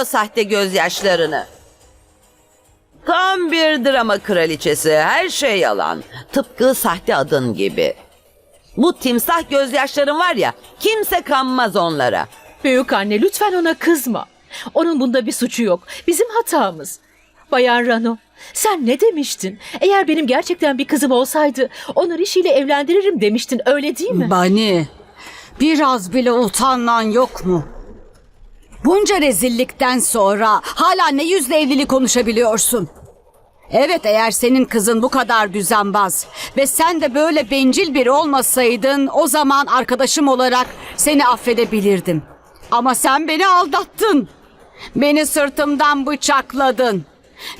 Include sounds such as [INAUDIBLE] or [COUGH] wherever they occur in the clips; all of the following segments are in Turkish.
o sahte gözyaşlarını. Tam bir drama kraliçesi. Her şey yalan. Tıpkı sahte adın gibi. Bu timsah gözyaşların var ya kimse kanmaz onlara. Büyük anne lütfen ona kızma. Onun bunda bir suçu yok. Bizim hatamız. Bayan Rano, sen ne demiştin? Eğer benim gerçekten bir kızım olsaydı onu Rishi ile evlendiririm demiştin öyle değil mi? Bani, biraz bile utanman yok mu? Bunca rezillikten sonra hala ne yüzle evliliği konuşabiliyorsun? Evet eğer senin kızın bu kadar düzenbaz ve sen de böyle bencil biri olmasaydın o zaman arkadaşım olarak seni affedebilirdim. Ama sen beni aldattın. Beni sırtımdan bıçakladın.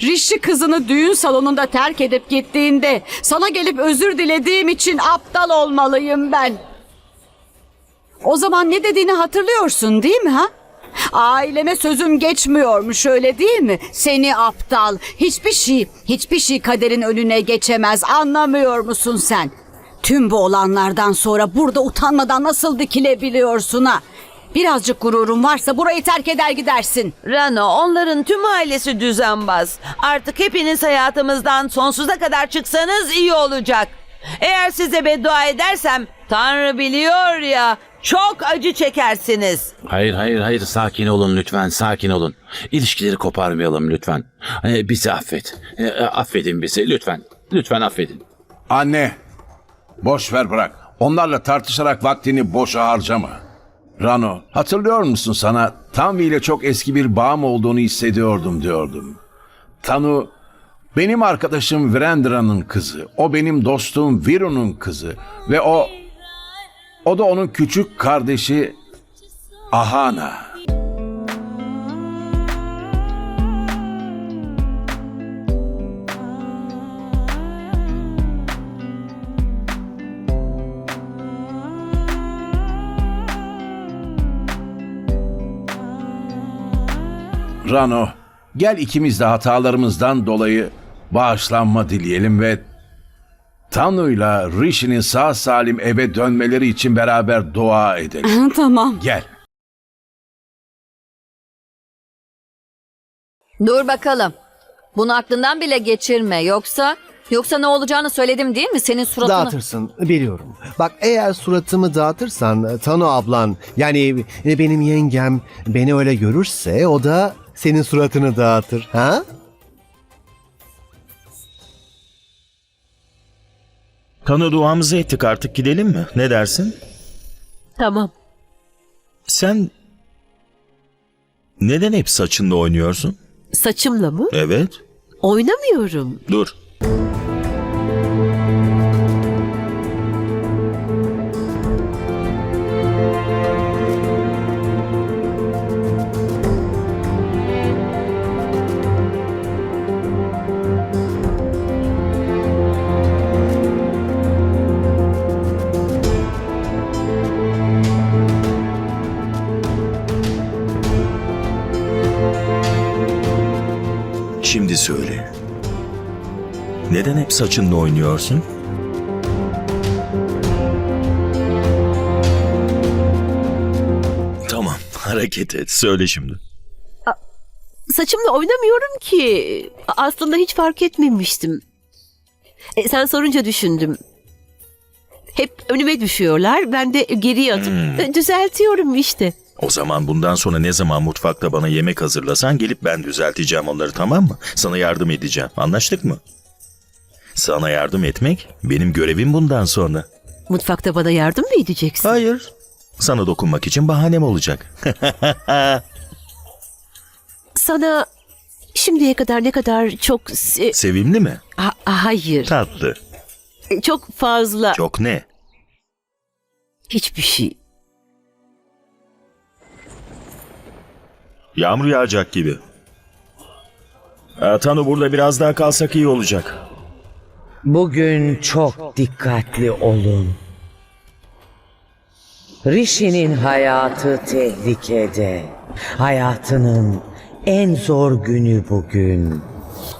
Rishi kızını düğün salonunda terk edip gittiğinde sana gelip özür dilediğim için aptal olmalıyım ben. O zaman ne dediğini hatırlıyorsun değil mi ha? Aileme sözüm geçmiyormuş öyle değil mi? Seni aptal. Hiçbir şey, hiçbir şey kaderin önüne geçemez. Anlamıyor musun sen? Tüm bu olanlardan sonra burada utanmadan nasıl dikilebiliyorsun ha? Birazcık gururun varsa burayı terk eder gidersin. Rano onların tüm ailesi düzenbaz. Artık hepiniz hayatımızdan sonsuza kadar çıksanız iyi olacak. Eğer size beddua edersem Tanrı biliyor ya çok acı çekersiniz. Hayır hayır hayır sakin olun lütfen sakin olun. İlişkileri koparmayalım lütfen. Ee, bizi affet. Ee, affedin bizi lütfen. Lütfen affedin. Anne, boş ver bırak. Onlarla tartışarak vaktini boşa harcama. Rano, hatırlıyor musun sana Tanvi ile çok eski bir bağım olduğunu hissediyordum diyordum. Tanu, benim arkadaşım Virendra'nın kızı. O benim dostum Viru'nun kızı. Ve o, o da onun küçük kardeşi Ahana. Rano, gel ikimiz de hatalarımızdan dolayı bağışlanma dileyelim ve Tanu'yla Rishi'nin sağ salim eve dönmeleri için beraber dua edelim. tamam. Gel. Dur bakalım. Bunu aklından bile geçirme. Yoksa yoksa ne olacağını söyledim değil mi? Senin suratını... Dağıtırsın biliyorum. Bak eğer suratımı dağıtırsan Tanu ablan yani benim yengem beni öyle görürse o da senin suratını dağıtır. Ha? Tanı duamızı ettik artık gidelim mi? Ne dersin? Tamam. Sen neden hep saçınla oynuyorsun? Saçımla mı? Evet. Oynamıyorum. Dur. Söyle. Neden hep saçınla oynuyorsun? Tamam, [LAUGHS] hareket et. Söyle şimdi. Saçımla oynamıyorum ki. Aslında hiç fark etmemiştim. E, sen sorunca düşündüm. Hep önüme düşüyorlar. Ben de geriye atıp e, düzeltiyorum işte. O zaman bundan sonra ne zaman mutfakta bana yemek hazırlasan gelip ben düzelteceğim onları tamam mı? Sana yardım edeceğim. Anlaştık mı? Sana yardım etmek benim görevim bundan sonra. Mutfakta bana yardım mı edeceksin? Hayır. Sana dokunmak için bahanem olacak. [LAUGHS] Sana şimdiye kadar ne kadar çok... se- Sevimli mi? Ha- hayır. Tatlı. Çok fazla. Çok ne? Hiçbir şey. Yağmur yağacak gibi. Aa, Tanu burada biraz daha kalsak iyi olacak. Bugün çok dikkatli olun. Rishi'nin hayatı tehlikede. Hayatının en zor günü bugün.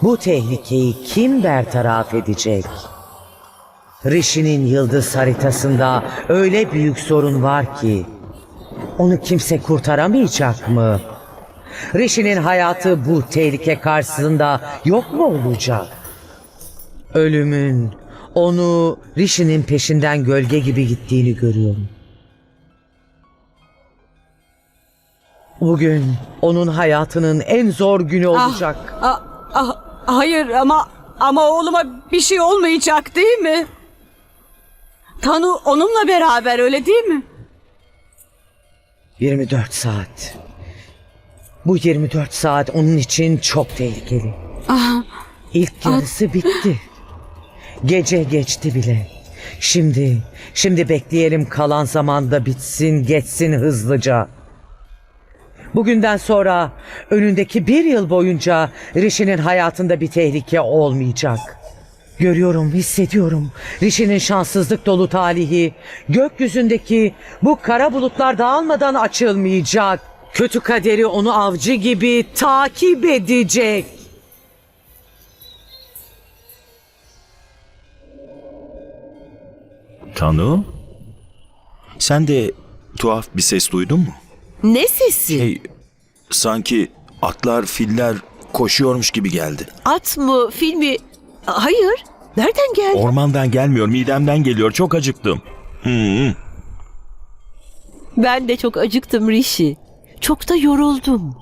Bu tehlikeyi kim bertaraf edecek? Rishi'nin yıldız haritasında öyle büyük sorun var ki onu kimse kurtaramayacak mı? Rishi'nin hayatı bu tehlike karşısında yok mu olacak? Ölümün onu Rishi'nin peşinden gölge gibi gittiğini görüyorum. Bugün onun hayatının en zor günü olacak. Ah, ah, hayır ama ama oğluma bir şey olmayacak değil mi? Tanu onunla beraber öyle değil mi? 24 saat. Bu 24 saat onun için çok tehlikeli. İlk yarısı bitti. Gece geçti bile. Şimdi, şimdi bekleyelim kalan zamanda bitsin, geçsin hızlıca. Bugünden sonra önündeki bir yıl boyunca Rishi'nin hayatında bir tehlike olmayacak. Görüyorum, hissediyorum. Rishi'nin şanssızlık dolu talihi gökyüzündeki bu kara bulutlar dağılmadan açılmayacak. Kötü kaderi onu avcı gibi takip edecek. Tanu? Sen de tuhaf bir ses duydun mu? Ne sesi? Şey, sanki atlar, filler koşuyormuş gibi geldi. At mı, fil mi? Hayır. Nereden geldi? Ormandan gelmiyor, midemden geliyor. Çok acıktım. Hı, Ben de çok acıktım Rishi. Çok da yoruldum.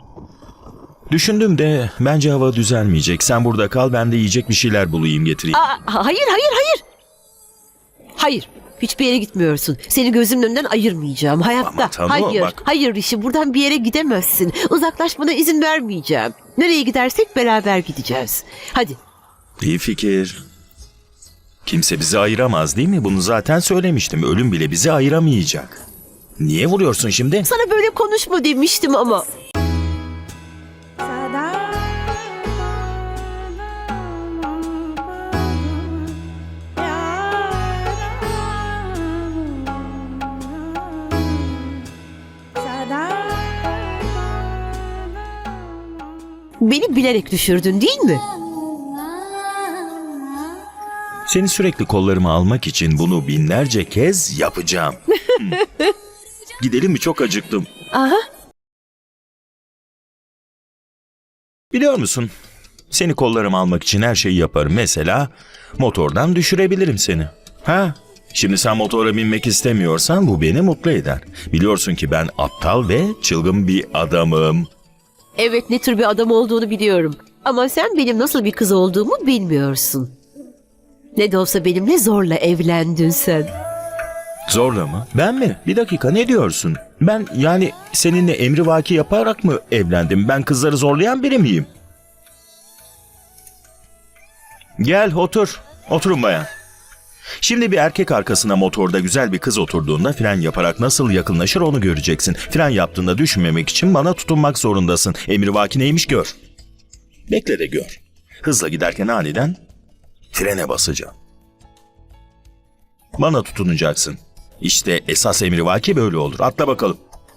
Düşündüm de bence hava düzelmeyecek. Sen burada kal, ben de yiyecek bir şeyler bulayım getireyim. Aa, hayır, hayır, hayır. Hayır. Hiçbir yere gitmiyorsun. Seni gözümün önünden ayırmayacağım. Hayatta. Ama Tanu, hayır. bak- Hayır Rishi. Buradan bir yere gidemezsin. Uzaklaşmana izin vermeyeceğim. Nereye gidersek beraber gideceğiz. Hadi. İyi fikir. Kimse bizi ayıramaz değil mi? Bunu zaten söylemiştim. Ölüm bile bizi ayıramayacak. Niye vuruyorsun şimdi? Sana böyle konuşma demiştim ama. Beni bilerek düşürdün değil mi? Seni sürekli kollarıma almak için bunu binlerce kez yapacağım. [LAUGHS] Gidelim mi? Çok acıktım. Aha. Biliyor musun? Seni kollarıma almak için her şeyi yaparım. Mesela motordan düşürebilirim seni. Ha? Şimdi sen motora binmek istemiyorsan bu beni mutlu eder. Biliyorsun ki ben aptal ve çılgın bir adamım. Evet ne tür bir adam olduğunu biliyorum. Ama sen benim nasıl bir kız olduğumu bilmiyorsun. Ne de olsa benimle zorla evlendin sen. Zorla mı? Ben mi? Bir dakika ne diyorsun? Ben yani seninle emrivaki yaparak mı evlendim? Ben kızları zorlayan biri miyim? Gel otur. Oturun bayan. Şimdi bir erkek arkasına motorda güzel bir kız oturduğunda fren yaparak nasıl yakınlaşır onu göreceksin. Fren yaptığında düşünmemek için bana tutunmak zorundasın. Emrivaki neymiş gör. Bekle de gör. Hızla giderken aniden frene basacağım. Bana tutunacaksın. İşte esas emrivaki böyle olur. Atla bakalım.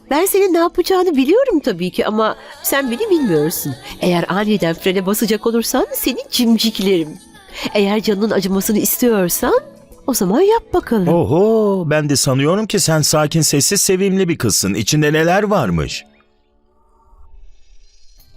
Ben senin ne yapacağını biliyorum tabii ki ama sen beni bilmiyorsun. Eğer aniden frene basacak olursan seni cimciklerim. Eğer canının acımasını istiyorsan o zaman yap bakalım. Oho ben de sanıyorum ki sen sakin sessiz sevimli bir kızsın. İçinde neler varmış?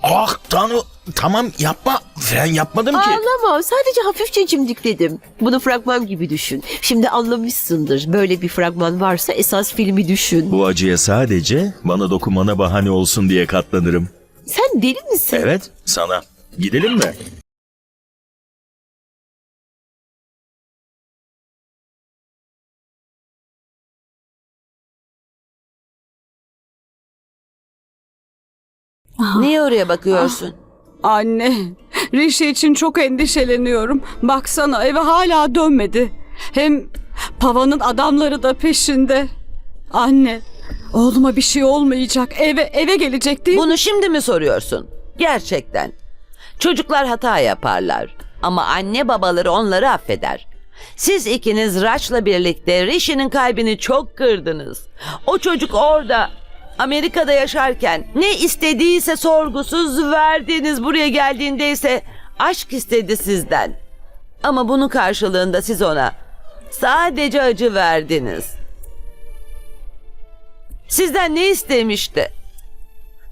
Ah Tanu tamam yapma. Fren yapmadım ki. Ağlama sadece hafifçe cimdikledim. Bunu fragman gibi düşün. Şimdi anlamışsındır. Böyle bir fragman varsa esas filmi düşün. Bu acıya sadece bana dokunmana bahane olsun diye katlanırım. Sen deli misin? Evet sana. Gidelim mi? Niye oraya bakıyorsun? Anne, Rishi için çok endişeleniyorum. Baksana eve hala dönmedi. Hem Pava'nın adamları da peşinde. Anne, oğluma bir şey olmayacak. Eve eve gelecek değil mi? Bunu şimdi mi soruyorsun? Gerçekten. Çocuklar hata yaparlar. Ama anne babaları onları affeder. Siz ikiniz Raç'la birlikte Rishi'nin kalbini çok kırdınız. O çocuk orada Amerika'da yaşarken ne istediyse sorgusuz verdiniz. Buraya geldiğinde ise aşk istedi sizden. Ama bunun karşılığında siz ona sadece acı verdiniz. Sizden ne istemişti?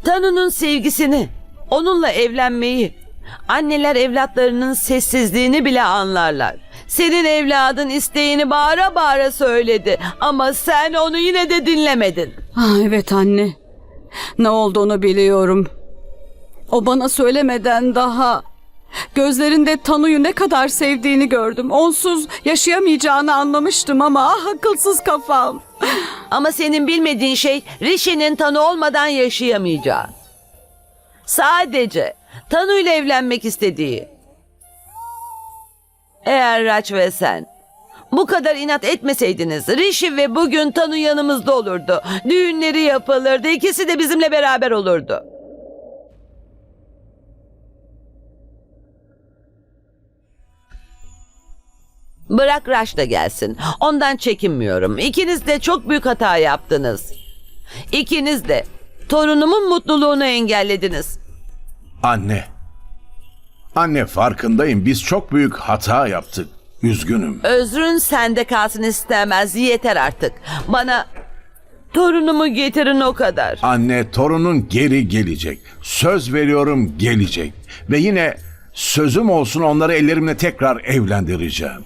Tanu'nun sevgisini, onunla evlenmeyi, anneler evlatlarının sessizliğini bile anlarlar. Senin evladın isteğini bağıra bağıra söyledi ama sen onu yine de dinlemedin. Ah, evet anne. Ne olduğunu biliyorum. O bana söylemeden daha gözlerinde Tanu'yu ne kadar sevdiğini gördüm. Onsuz yaşayamayacağını anlamıştım ama ah akılsız kafam. Ama senin bilmediğin şey Rishi'nin Tanu olmadan yaşayamayacağı. Sadece Tanu ile evlenmek istediği. Eğer Raç ve sen bu kadar inat etmeseydiniz Rishi ve bugün Tanu yanımızda olurdu. Düğünleri yapılırdı. ikisi de bizimle beraber olurdu. Bırak Raş da gelsin. Ondan çekinmiyorum. İkiniz de çok büyük hata yaptınız. İkiniz de torunumun mutluluğunu engellediniz. Anne. Anne farkındayım. Biz çok büyük hata yaptık. Üzgünüm. Özrün sende kalsın istemez. Yeter artık. Bana torunumu getirin o kadar. Anne torunun geri gelecek. Söz veriyorum gelecek. Ve yine sözüm olsun onları ellerimle tekrar evlendireceğim.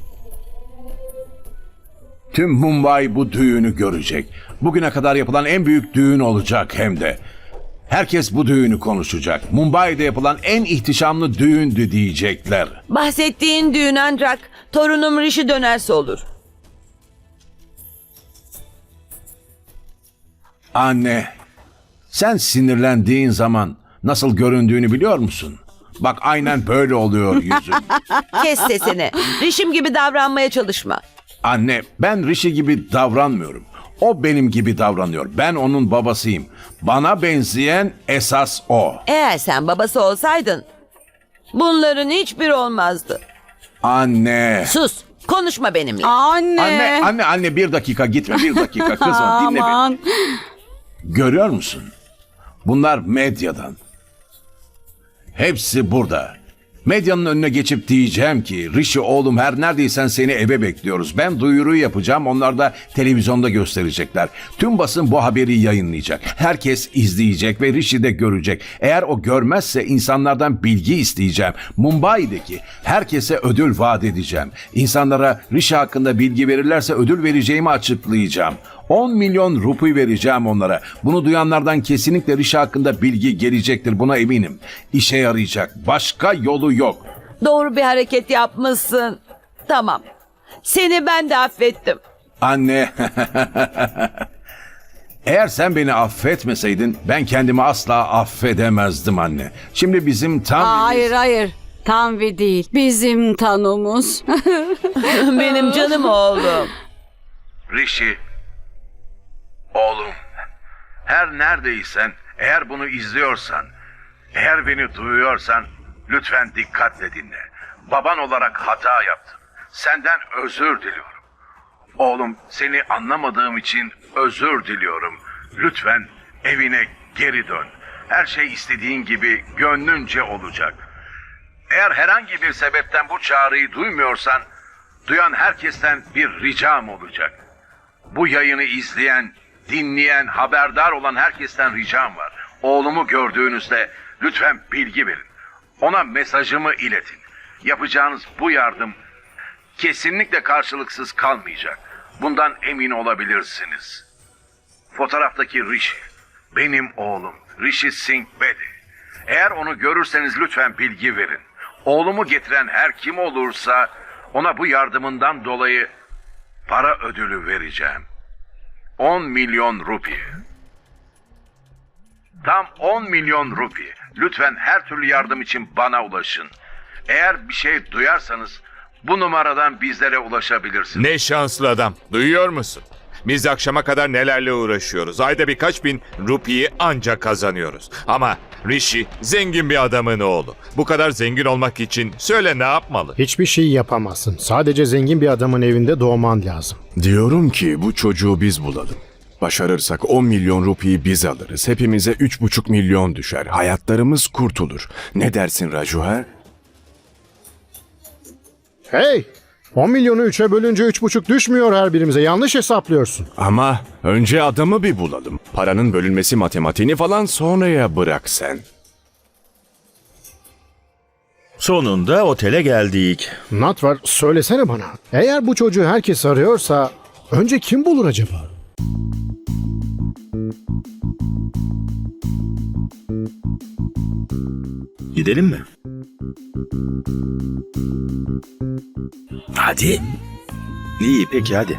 Tüm Mumbai bu düğünü görecek. Bugüne kadar yapılan en büyük düğün olacak hem de. Herkes bu düğünü konuşacak. Mumbai'de yapılan en ihtişamlı düğündü diyecekler. Bahsettiğin düğün ancak torunum Rishi dönerse olur. Anne, sen sinirlendiğin zaman nasıl göründüğünü biliyor musun? Bak aynen böyle oluyor yüzün. [LAUGHS] Kes sesini. Rişim gibi davranmaya çalışma. Anne, ben Rishi gibi davranmıyorum. O benim gibi davranıyor. Ben onun babasıyım. Bana benzeyen esas o. Eğer sen babası olsaydın bunların hiçbir olmazdı. Anne. Sus. Konuşma benimle. Anne. Anne, anne, anne bir dakika gitme bir dakika [LAUGHS] kızma dinle beni. Aman. Görüyor musun? Bunlar medyadan. Hepsi burada. Medyanın önüne geçip diyeceğim ki Rishi oğlum her neredeysen seni eve bekliyoruz. Ben duyuruyu yapacağım onlar da televizyonda gösterecekler. Tüm basın bu haberi yayınlayacak. Herkes izleyecek ve Rishi de görecek. Eğer o görmezse insanlardan bilgi isteyeceğim. Mumbai'deki herkese ödül vaat edeceğim. İnsanlara Rishi hakkında bilgi verirlerse ödül vereceğimi açıklayacağım. 10 milyon rupi vereceğim onlara. Bunu duyanlardan kesinlikle Rishi hakkında bilgi gelecektir buna eminim. İşe yarayacak. Başka yolu yok. Doğru bir hareket yapmışsın. Tamam. Seni ben de affettim. Anne. [LAUGHS] Eğer sen beni affetmeseydin ben kendimi asla affedemezdim anne. Şimdi bizim tam... Hayır hayır. Tanvi değil. Bizim tanımız. [LAUGHS] Benim canım oğlum. Rishi. Oğlum. Her neredeysen, eğer bunu izliyorsan, eğer beni duyuyorsan lütfen dikkatle dinle. Baban olarak hata yaptım. Senden özür diliyorum. Oğlum seni anlamadığım için özür diliyorum. Lütfen evine geri dön. Her şey istediğin gibi gönlünce olacak. Eğer herhangi bir sebepten bu çağrıyı duymuyorsan, duyan herkesten bir ricam olacak. Bu yayını izleyen, dinleyen, haberdar olan herkesten ricam var. Oğlumu gördüğünüzde lütfen bilgi verin. Ona mesajımı iletin. Yapacağınız bu yardım kesinlikle karşılıksız kalmayacak. Bundan emin olabilirsiniz. Fotoğraftaki Rishi, benim oğlum Rishi Singh Bedi. Eğer onu görürseniz lütfen bilgi verin. Oğlumu getiren her kim olursa ona bu yardımından dolayı para ödülü vereceğim. 10 milyon rupi. Tam 10 milyon rupi. Lütfen her türlü yardım için bana ulaşın. Eğer bir şey duyarsanız bu numaradan bizlere ulaşabilirsiniz. Ne şanslı adam. Duyuyor musun? Biz akşama kadar nelerle uğraşıyoruz. Ayda birkaç bin rupiyi ancak kazanıyoruz. Ama Rishi zengin bir adamın oğlu. Bu kadar zengin olmak için söyle ne yapmalı? Hiçbir şey yapamazsın. Sadece zengin bir adamın evinde doğman lazım. Diyorum ki bu çocuğu biz bulalım. Başarırsak 10 milyon rupiyi biz alırız. Hepimize 3,5 milyon düşer. Hayatlarımız kurtulur. Ne dersin Raju ha? Hey! 10 milyonu 3'e bölünce 3,5 düşmüyor her birimize. Yanlış hesaplıyorsun. Ama önce adamı bir bulalım. Paranın bölünmesi matematiğini falan sonraya bırak sen. Sonunda otele geldik. Nat var söylesene bana. Eğer bu çocuğu herkes arıyorsa önce kim bulur acaba? Gidelim mi? Hadi. İyi peki hadi.